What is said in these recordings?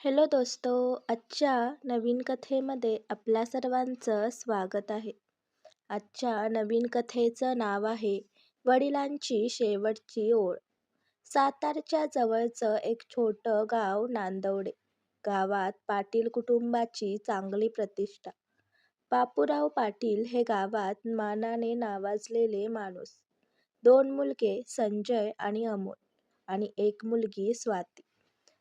Hello दोस्तो आजच्या नवीन कथेमध्ये आपल्या सर्वांचं स्वागत आहे. आजच्या नवीन कथेचं नाव आहे वडिलांची शेवटची ओळ. सातारच्या जवळचं एक छोटं गाव नांदवडे. गावात पाटील कुटुंबाची चांगली प्रतिष्ठा. बापूराव पाटील हे गावात मानाने नावाजलेले माणूस. दोन मुलगे संजय आणि अमोल आणि एक मुलगी स्वाती.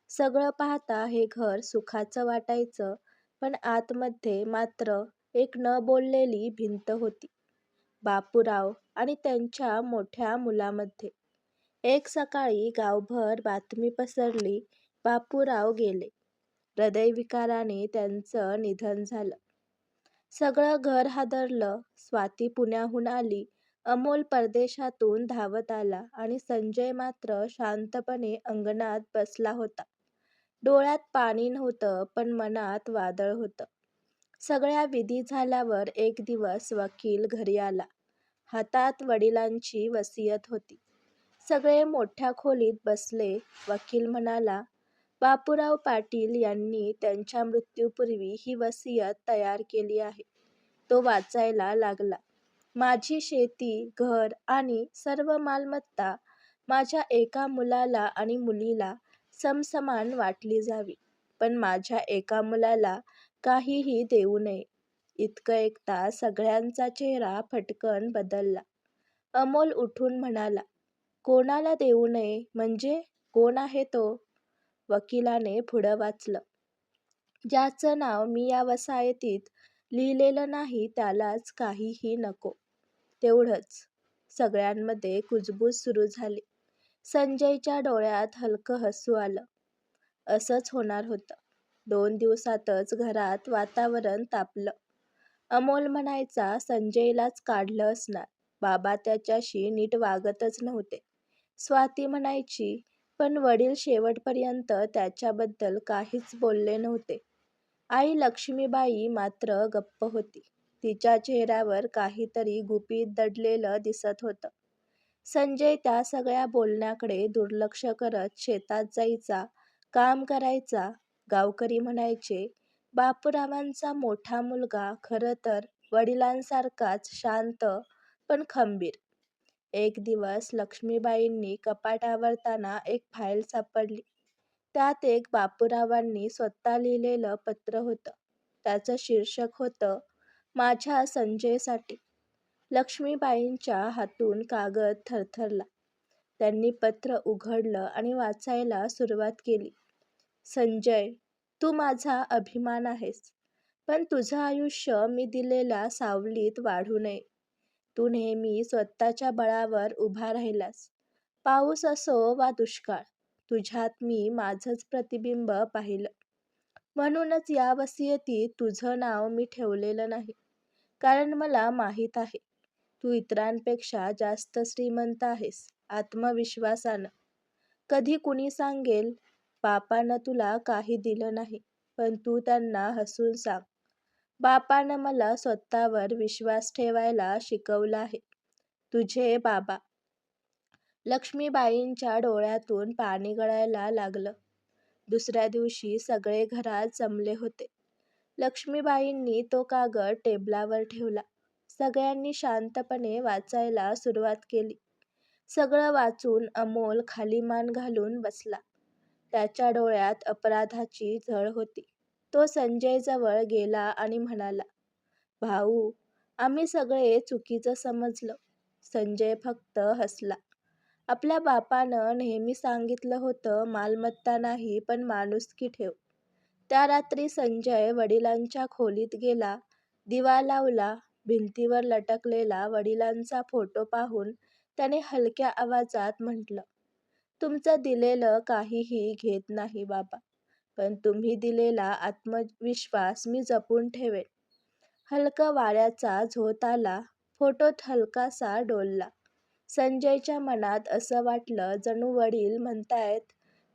सगळं पाहता हे घर सुखाचं वाटायचं पण आतमध्ये मात्र एक न बोललेली भिंत होती. बापूराव आणि त्यांच्या मोठ्या मुलामध्ये. एक सकाळी गावभर बातमी पसरली बापूराव गेले. हृदयविकाराने त्यांचं निधन झालं. सगळं घर हादरलं स्वाती पुण्याहून आली अमोल परदेशातून धावत आला आणि संजय मात्र शांतपणे अंगणात बसला होता. डोळ्यात पाणी नव्हतं पण मनात वादळ होतं. सगळ्या विधी झाल्यावर एक दिवस वकील घरी आला. हातात वडिलांची वसियत होती. सगळे मोठ्या खोलीत बसले. वकील म्हणाला बापूराव पाटील यांनी त्यांच्या मृत्यूपूर्वी ही वसियत तयार केली आहे. तो वाचायला लागला. माझी शेती घर आणि सर्व मालमत्ता माझ्या एका मुलाला आणि मुलीला समसमान वाटली जावी. पण माझ्या एका मुलाला काहीही देऊ नये. इतकं ऐकता सगळ्यांचा चेहरा फटकन बदलला. अमोल उठून म्हणाला कोणाला देऊ नये? म्हणजे कोण आहे तो? वकिलाने पुढं वाचलं ज्याचं नाव मी या वसायतीत लिहिलेलं नाही त्यालाच काहीही नको. तेवढंच. सगळ्यांमध्ये कुजबूज सुरू झाली. संजयच्या डोळ्यात हलकं हसू आलं. असंच होणार होतं. दोन दिवसातच घरात वातावरण तापलं. अमोल म्हणायचा संजयलाच काढलं असणार. बाबा त्याच्याशी नीट वागतच नव्हते. स्वाती म्हणायची पण वडील शेवटपर्यंत त्याच्याबद्दल काहीच बोलले नव्हते. आई लक्ष्मीबाई मात्र गप्प होती. तिच्या चेहऱ्यावर काहीतरी गुपित दडलेलं दिसत होतं. संजय त्या सगळ्या बोलण्याकडे दुर्लक्ष करत शेतात जायचा काम करायचा गावकरी म्हणायचे बापूरावांचा मोठा मुलगा खरं तर वडिलांसारखाच शांत पण खंबीर. एक दिवस लक्ष्मीबाईंनी कपाट आवरताना एक फाईल सापडली. त्यात एक बापूरावांनी स्वतः लिहिलेलं पत्र होतं. त्याचं शीर्षक होतं माझ्या संजयसाठी. लक्ष्मीबाईंच्या हातून कागद थरथरला. त्यांनी पत्र उघडलं आणि वाचायला सुरुवात केली. संजय तू माझा अभिमान आहेस पण तुझं आयुष्य मी दिलेल्या सावलीत वाढू नये. तू नेहमी स्वतःच्या बळावर उभा राहिलास. पाऊस असो वा दुष्काळ तुझ्यात मी माझंच प्रतिबिंब पाहिलं. म्हणूनच या वसियतीत तुझं नाव मी ठेवलेलं नाही कारण मला माहीत आहे. तू इतरांपेक्षा जास्त श्रीमंत आहेस आत्मविश्वासानं. कधी कुणी सांगेल बापानं तुला काही दिलं नाही पण तू त्यांना हसून सांग. बापानं मला स्वतःवर विश्वास ठेवायला शिकवलं आहे. तुझे बाबा. लक्ष्मीबाईंच्या डोळ्यातून पाणी गळायला लागलं. दुसऱ्या दिवशी सगळे घरात जमले होते. लक्ष्मीबाईंनी तो कागद टेबलावर ठेवला. सगळ्यांनी शांतपणे वाचायला सुरुवात केली. सगळं वाचून अमोल खाली मान घालून बसला. त्याच्या डोळ्यात अपराधाची झळ होती. तो संजयजवळ गेला आणि म्हणाला भाऊ आम्ही सगळे चुकीचं समजलं. संजय फक्त हसला. आपल्या बापानं नेहमी सांगितलं होतं मालमत्ता नाही पण माणुसकी ठेव. त्या रात्री संजय वडिलांच्या खोलीत गेला दिवा लावला भिंतीवर लटकलेला वडिलांचा फोटो पाहून त्याने हलक्या आवाजात म्हटलं तुमचं दिलेलं काहीही घेत नाही बाबा पण तुम्ही दिलेला आत्मविश्वास मी जपून ठेवेन. हलका वाऱ्याचा झोत आला फोटोत हलकासा डोलला. संजयच्या मनात असं वाटलं जणू वडील म्हणतायत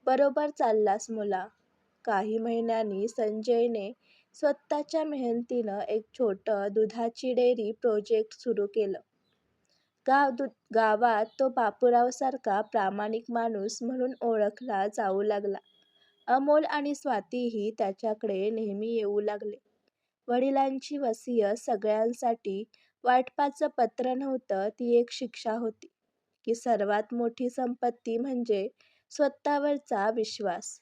बरोबर चाललास मुला. काही महिन्यांनी संजयने स्वतःच्या मेहनतीनं एक छोटं दुधाची डेअरी प्रोजेक्ट सुरू केलं गाव दु गावात तो बापूरावसारखा प्रामाणिक माणूस म्हणून ओळखला जाऊ लागला अमोल आणि स्वातीही त्याच्याकडे नेहमी येऊ लागले. वडिलांची वसीय सगळ्यांसाठी वाटपाचं पत्र नव्हतं ती एक शिक्षा होती की सर्वात मोठी संपत्ती म्हणजे स्वतःवरचा विश्वास.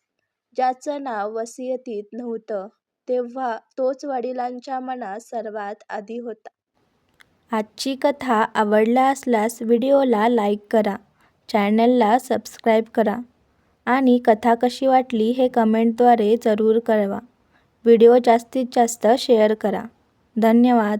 ज्याचं नाव वसियतीत नव्हतं तेव्हा तोच वडिलांच्या मनात सर्वात आधी होता. आजची कथा आवडला असल्यास व्हिडिओला लाईक करा, चॅनलला सबस्क्राईब करा आणि कथा कशी वाटली हे कमेंटद्वारे जरूर कळवा. व्हिडिओ जास्तीत जास्त शेअर करा. धन्यवाद.